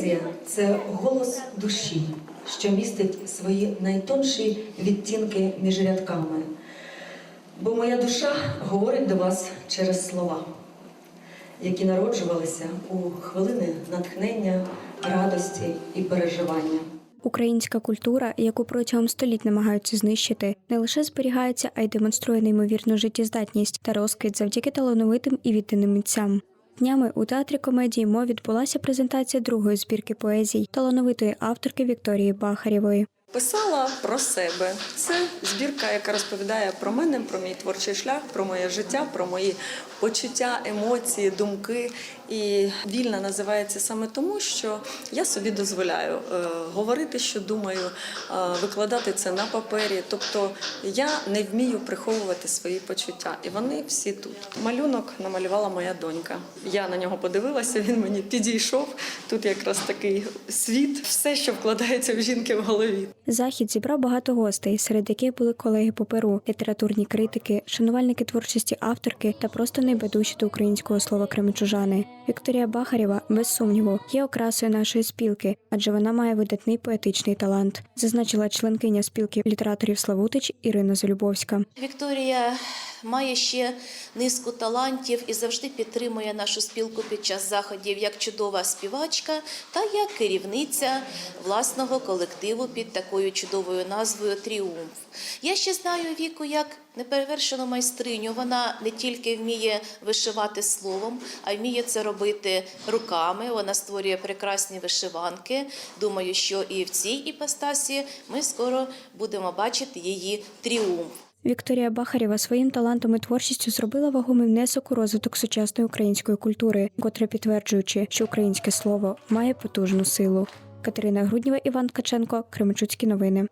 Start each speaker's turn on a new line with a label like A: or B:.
A: Поезія це голос душі, що містить свої найтонші відтінки між рядками. Бо моя душа говорить до вас через слова, які народжувалися у хвилини натхнення, радості і переживання.
B: Українська культура, яку протягом століть намагаються знищити, не лише зберігається, а й демонструє неймовірну життєздатність та розквіт завдяки талановитим і відданим митцям. Днями у театрі комедії мо відбулася презентація другої збірки поезій талановитої авторки Вікторії Бахарєвої.
C: Писала про себе. Це збірка, яка розповідає про мене, про мій творчий шлях, про моє життя, про мої почуття, емоції, думки. І вільна називається саме тому, що я собі дозволяю е, говорити, що думаю, е, викладати це на папері. Тобто я не вмію приховувати свої почуття, і вони всі тут. Малюнок намалювала моя донька. Я на нього подивилася, він мені підійшов. Тут якраз такий світ, все, що вкладається в жінки в голові.
B: Захід зібрав багато гостей, серед яких були колеги по перу, літературні критики, шанувальники творчості авторки та просто найбайдужі до українського слова кременчужани. Вікторія Бахарєва, без сумніву, є окрасою нашої спілки, адже вона має видатний поетичний талант, зазначила членкиня спілки літераторів Славутич Ірина Залюбовська.
D: Вікторія має ще низку талантів і завжди підтримує нашу спілку під час заходів як чудова співачка та як керівниця власного колективу під такою чудовою назвою Тріумф. Я ще знаю віку як неперевершену майстриню. Вона не тільки вміє вишивати словом, а й вміє це робити руками. Вона створює прекрасні вишиванки. Думаю, що і в цій іпостасі ми скоро будемо бачити її тріумф.
B: Вікторія Бахарєва своїм талантом і творчістю зробила вагомий внесок у розвиток сучасної української культури, котре підтверджуючи, що українське слово має потужну силу. Катерина Груднєва, Іван Ткаченко, Кременчуцькі новини.